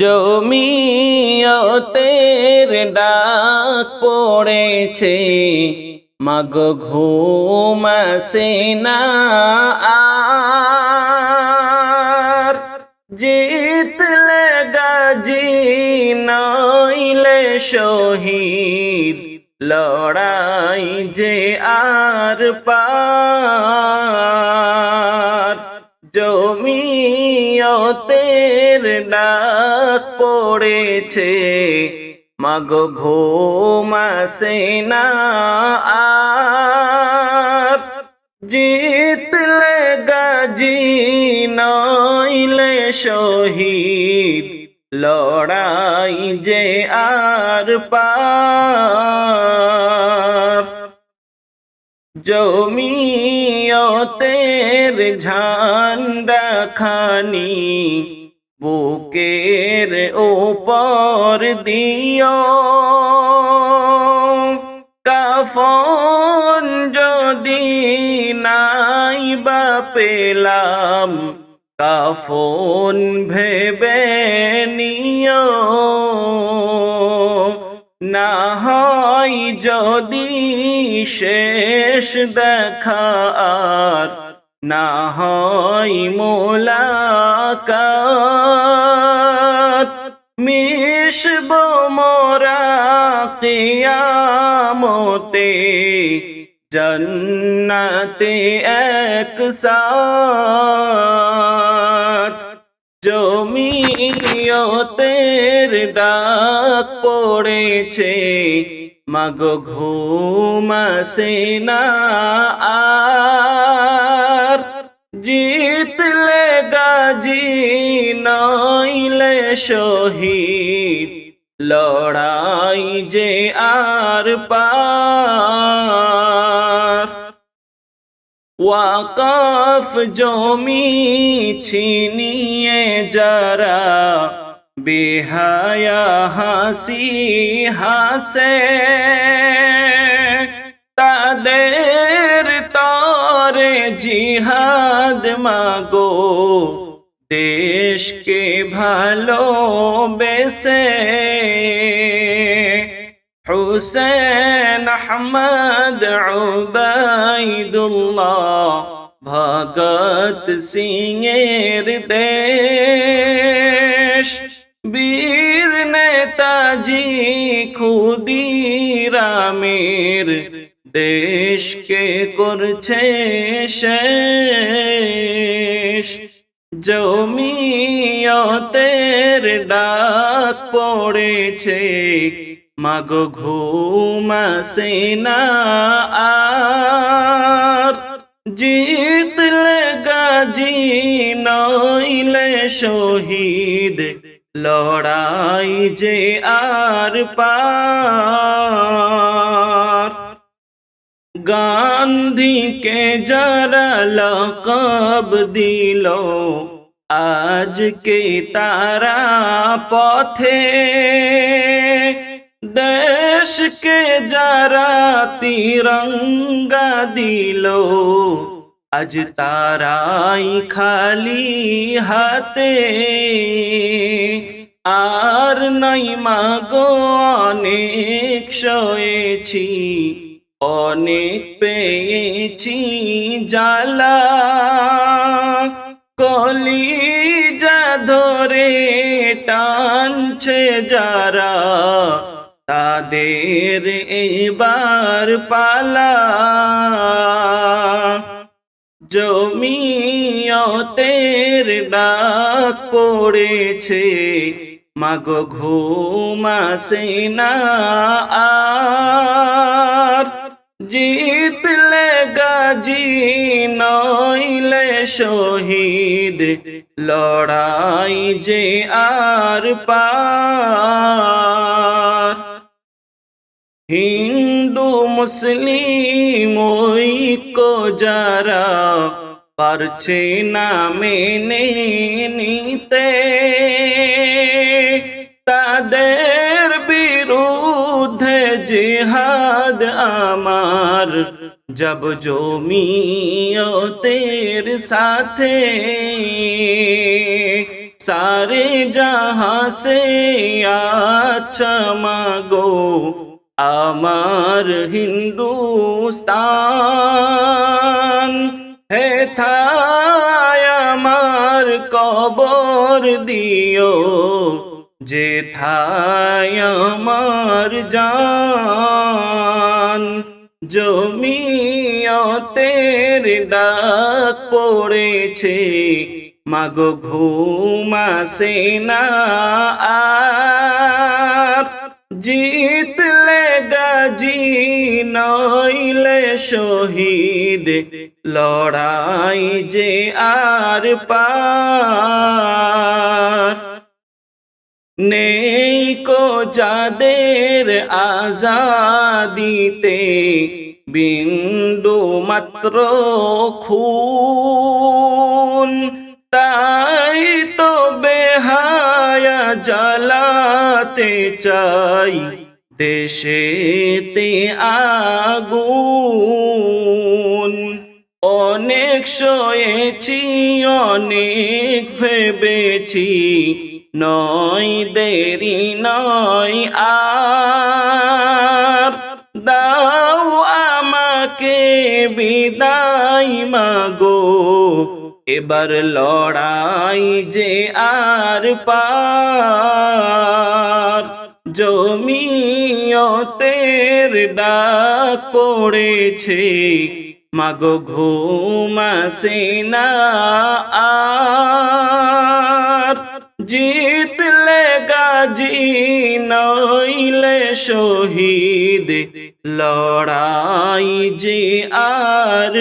জমিয়তের ডাক পড়েছে, মাগ ঘুমাসে না আর। জিতলে গাজি নইলে শহীদ, লড়াই যে আর পার। জমিয়তের ডাক পড়েছে। মাগো ঘুমাসে না আর। জিতলে গাজি নইলে শহীদ, লড়াই যে আর পার। জমিয়তের ঝান্ডা খানি বুকের উপর দিও। কাফন যদি নাই বা পেলাম, কাফন ভেবে নিও। না হয় যদি শেষ দেখা আর না হয় মোলাকাত। মিশব মোরা কিয়ামতে, জন্নতে এক সাথ। জমিয়তের ডাক পড়েছে মাগো ঘুমাসে না জিতলে গাজি নইলে শহীদ। লড়াই যে আর পার। জমি ছিনিয়ে যারা বেহায়া হাসি হাসে, তাদের তরে জিহাদ মাগো। দেশকে ভালো বেসে হুসেন আহমদ উবাইদুল্লাহ ভগত সিংয়ের দেশ ক্ষুদিরামের দেশকে করছে শেষ। জমিয়তের ডাক পড়েছে, মাগো ঘুমাসে না আর। জিতলে গাজি নইলে শহীদ লড়াই যে আর পার। গান্ধীকে যারা লকব দিল, আজকে তারা পথে। দেশকে যারা তিরঙ্গা দিল আজ তারাই খালি হাতে। আর নাই মাগো অনেক সয়েছি, অনেক পেয়েছি জ্বালা। কলি যা ধরে টানছে যারা, তাদের এবার পালা। জমিয়তের ডাক পড়েছে। মাগো ঘুমাসে না জিতলে গাজি নইলে শহীদ, লড়াই যে আর পার। হিন্দু মুসলিম ঐক্য যারা পারছে না মেনে নিতে তাদের বিরুদ্ধে জিহাদ আমার জব জমিয়তের সাথে सारे जहां से अच्छा मागो আমার হিন্দুস্তান, হে থায় আমার কবর দিও, যে থায় আমার জান। জমিয়তের ডাক পড়েছে, মাগো ঘুমাসে না আর। গাজি নইলে শহীদ লড়াই যে আর পার। নেই কো যাদের আজাদিতে বিন্দু মাত্র খুন, তাই তো বেহায়া জ্বালাতে চাই দেশেতে আগুন। অনেক সয়েছি, অনেক ভেবেছি, নয় দেরি, নয় আর। দাও আমাকে বিদায়, মাগো। এবার লড়াই যে আর পার। জমিয়তের ডাক পড়েছে মাগো ঘুমাসে না আর। জিতলে গাজি নইলে শহীদ লড়াই যে আর